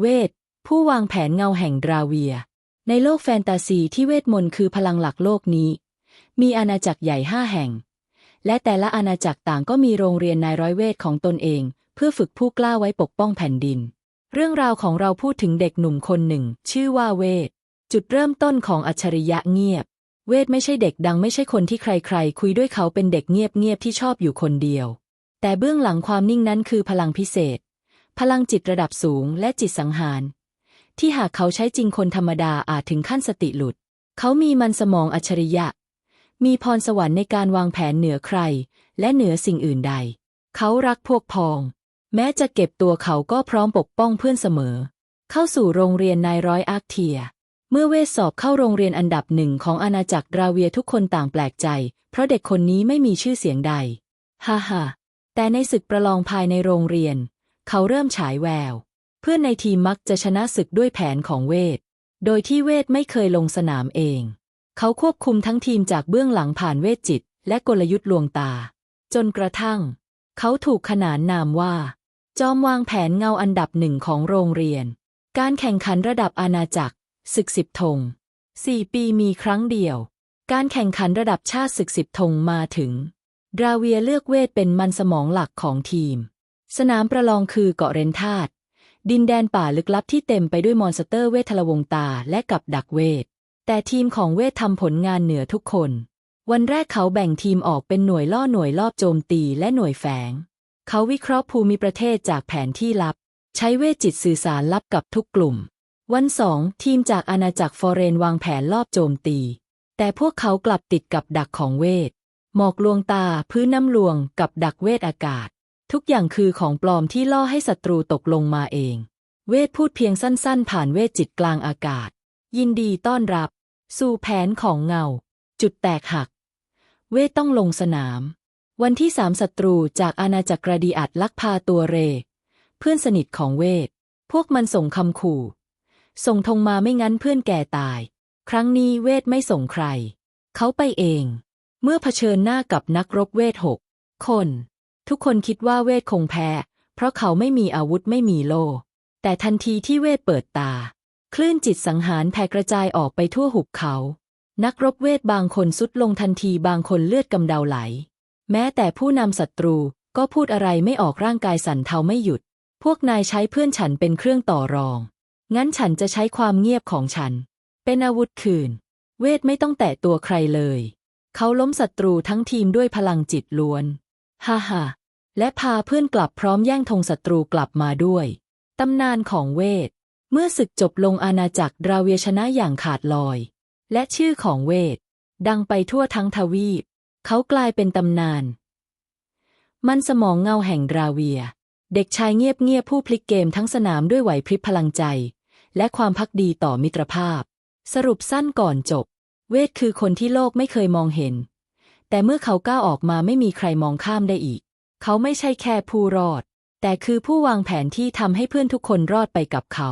เวท ผู้วางแผนเงาแห่งดราเวีย ในโลกแฟนตาซีที่เวทมนต์คือพลังหลักโลกนี้ มีอาณาจักรใหญ่ห้าแห่ง และแต่ละอาณาจักรต่างก็มีโรงเรียนนายร้อยเวทของตนเอง เพื่อฝึกผู้กล้าไว้ปกป้องแผ่นดิน เรื่องราวของเราพูดถึงเด็กหนุ่มคนหนึ่ง ชื่อว่าเวท จุดเริ่มต้นของอัจฉริยะเงียบ เวทไม่ใช่เด็กดังไม่ใช่คนที่ใครๆ คุยด้วยเขาเป็นเด็กเงียบๆที่ชอบอยู่คนเดียว แต่เบื้องหลังความนิ่งนั้นคือพลังพิเศษ พลังจิตระดับสูงและจิตสังหาร ที่หากเขาใช้จริงคนธรรมดาอาจถึงขั้นสติหลุด เขามีมันสมองอัจฉริยะ มีพรสวรรค์ในการวางแผนเหนือใคร และเหนือสิ่งอื่นใด เขารักพวกพ้อง แม้จะเก็บตัวเขาก็พร้อมปกป้องเพื่อนเสมอ เข้าสู่โรงเรียนนายร้อยอาร์เทีย เมื่อเวทสอบเข้าโรงเรียนอันดับหนึ่งของอาณาจักรดราเวียทุกคนต่างแปลกใจ เพราะเด็กคนนี้ไม่มีชื่อเสียงใด ฮ่าฮ่าแต่ในศึกประลองภายในโรงเรียน เขาเริ่มฉายแวว เพื่อนในทีมมักจะชนะศึกด้วยแผนของเวท โดยที่เวทไม่เคยลงสนามเอง เขาควบคุมทั้งทีมจากเบื้องหลังผ่านเวทจิต และกลยุทธ์ลวงตา จนกระทั่ง เขาถูกขนานนามว่า จอมวางแผนเงาอันดับหนึ่งของโรงเรียน การแข่งขันระดับอาณาจักรศึกสิบธงสี่ปีมีครั้งเดียว การแข่งขันระดับชาติศึกสิบธงมาถึง ดราเวียเลือกเวทเป็นมันสมองหลักของทีม สนามประลองคือเกาะเรนธาตดินแดนป่าลึกลับที่เต็มไปด้วยมอนสเตอร์เวททละวงตาและกับดักเวท แต่ทีมของเวททำผลงานเหนือทุกคน วันแรกเขาแบ่งทีมออกเป็นหน่วยล่อหน่วยรอบโจมตีและหน่วยแฝง เขาวิเคราะห์ภูมิประเทศจากแผนที่ลับ ใช้เวทจิตสื่อสารลับกับทุกกลุ่ม วันสองทีมจากอาณาจักรฟอเรนวางแผนรอบโจมตี แต่พวกเขากลับติดกับดักของเวท หมอกลวงตา พื้นน้ำลวง กับดักเวทอากาศ ทุกอย่างคือของปลอมที่ล่อให้ศัตรูตกลงมาเอง เวทพูดเพียงสั้นๆ ผ่านเวทจิตกลางอากาศ ยินดีต้อนรับ สู่แผนของเงา จุดแตกหัก เวทต้องลงสนาม วันที่สามศัตรูจากอาณาจักรกรดีอัดลักพาตัวเร เพื่อนสนิทของเวท พวกมันส่งคำขู่ ส่งธงมาไม่งั้นเพื่อนแก่ตาย ครั้งนี้เวทไม่ส่งใคร เขาไปเอง เมื่อเผชิญหน้ากับนักรบเวทหกคน ทุกคนคิดว่าเวทคงแพ้ เพราะเขาไม่มีอาวุธไม่มีโล แต่ทันทีที่เวทเปิดตา คลื่นจิตสังหารแผ่กระจายออกไปทั่วหุบเขา นักรบเวทบางคนสุดลงทันทีบางคนเลือดกำเดาไหล แม้แต่ผู้นำศัตรูก็พูดอะไรไม่ออกร่างกายสั่นเทาไม่หยุด พวกนายใช้เพื่อนฉันเป็นเครื่องต่อรอง งั้นฉันจะใช้ความเงียบของฉัน เป็นอาวุธคืน เวทไม่ต้องแตะตัวใครเลย เขาล้มศัตรูทั้งทีมด้วยพลังจิตล้วน ฮ่าฮ่าและพาเพื่อนกลับพร้อมแย่งธงศัตรูกลับมาด้วย ตำนานของเวท เมื่อศึกจบลงอาณาจักรดราเวียชนะอย่างขาดลอย และชื่อของเวท ดังไปทั่วทั้งทวีป เขากลายเป็นตำนาน มันสมองเงาแห่งดราเวีย เด็กชายเงียบๆผู้พลิกเกมทั้งสนามด้วยไหวพริบพลังใจ และความพักดีต่อมิตรภาพ สรุปสั้นก่อนจบ เวทคือคนที่โลกไม่เคยมองเห็น แต่เมื่อเขาก้าวออกมาไม่มีใครมองข้ามได้อีก เขาไม่ใช่แค่ผู้รอด แต่คือผู้วางแผนที่ทำให้เพื่อนทุกคนรอดไปกับเขา